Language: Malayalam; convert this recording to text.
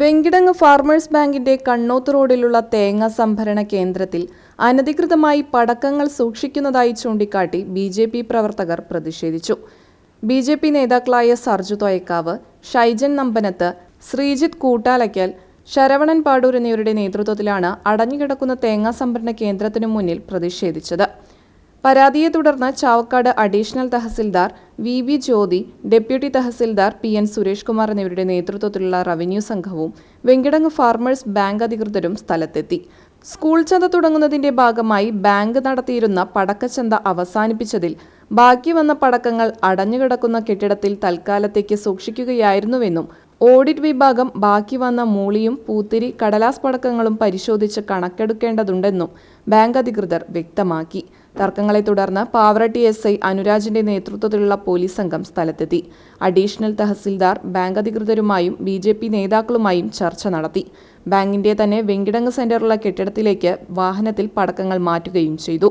വെങ്കിടങ്ങ് ഫാർമേഴ്സ് ബാങ്കിന്റെ കണ്ണോത്ത് റോഡിലുള്ള തേങ്ങ സംഭരണ കേന്ദ്രത്തിൽ അനധികൃതമായി പടക്കങ്ങൾ സൂക്ഷിക്കുന്നതായി ചൂണ്ടിക്കാട്ടി ബി ജെ പി പ്രവർത്തകർ പ്രതിഷേധിച്ചു. ബി ജെ പി നേതാക്കളായ സർജു തോയക്കാവ് ഷൈജൻ നമ്പനത്ത് ശ്രീജിത്ത് കൂട്ടാലയ്ക്കൽ ശരവണൻ പാടൂർ എന്നിവരുടെ നേതൃത്വത്തിലാണ് അടഞ്ഞുകിടക്കുന്ന തേങ്ങാ സംഭരണ കേന്ദ്രത്തിനു മുന്നിൽ പ്രതിഷേധിച്ചത്. പരാതിയെ തുടർന്ന് Chavakkad additional tahsildar V V Jyothi deputy tahsildar P N Suresh Kumar എന്നിവരുടെ നേതൃത്വത്തിലുള്ള റവന്യൂ സംഘവും വെങ്കിടങ്ങ് ഫാർമേഴ്സ് ബാങ്ക് അധികൃതരും സ്ഥലത്തെത്തി. സ്കൂൾ ചന്ത തുടങ്ങുന്നതിന്റെ ഭാഗമായി ബാങ്ക് നടത്തിയിരുന്ന പടക്കച്ചന്ത അവസാനിപ്പിച്ചതിൽ ബാക്കി വന്ന പടക്കങ്ങൾ അടഞ്ഞുകിടക്കുന്ന കെട്ടിടത്തിൽ തൽക്കാലത്തേക്ക് സൂക്ഷിക്കുകയായിരുന്നുവെന്നും ഓഡിറ്റ് വിഭാഗം ബാക്കി വന്ന മൂളിയും പൂത്തിരി കടലാസ് പടക്കങ്ങളും പരിശോധിച്ച് കണക്കെടുക്കേണ്ടതുണ്ടെന്നും ബാങ്ക് അധികൃതർ വ്യക്തമാക്കി. തർക്കങ്ങളെ തുടർന്ന് പാവറട്ടി എസ് ഐ അനുരാജിന്റെ നേതൃത്വത്തിലുള്ള പോലീസ് സംഘം സ്ഥലത്തെത്തി. അഡീഷണൽ തഹസിൽദാർ ബാങ്ക് അധികൃതരുമായും ബി ജെ പി നേതാക്കളുമായും ചർച്ച നടത്തി. ബാങ്കിന്റെ തന്നെ വെങ്കിടങ്ങ് സെന്ററുള്ള കെട്ടിടത്തിലേക്ക് വാഹനത്തിൽ പടക്കങ്ങൾ മാറ്റുകയും ചെയ്തു.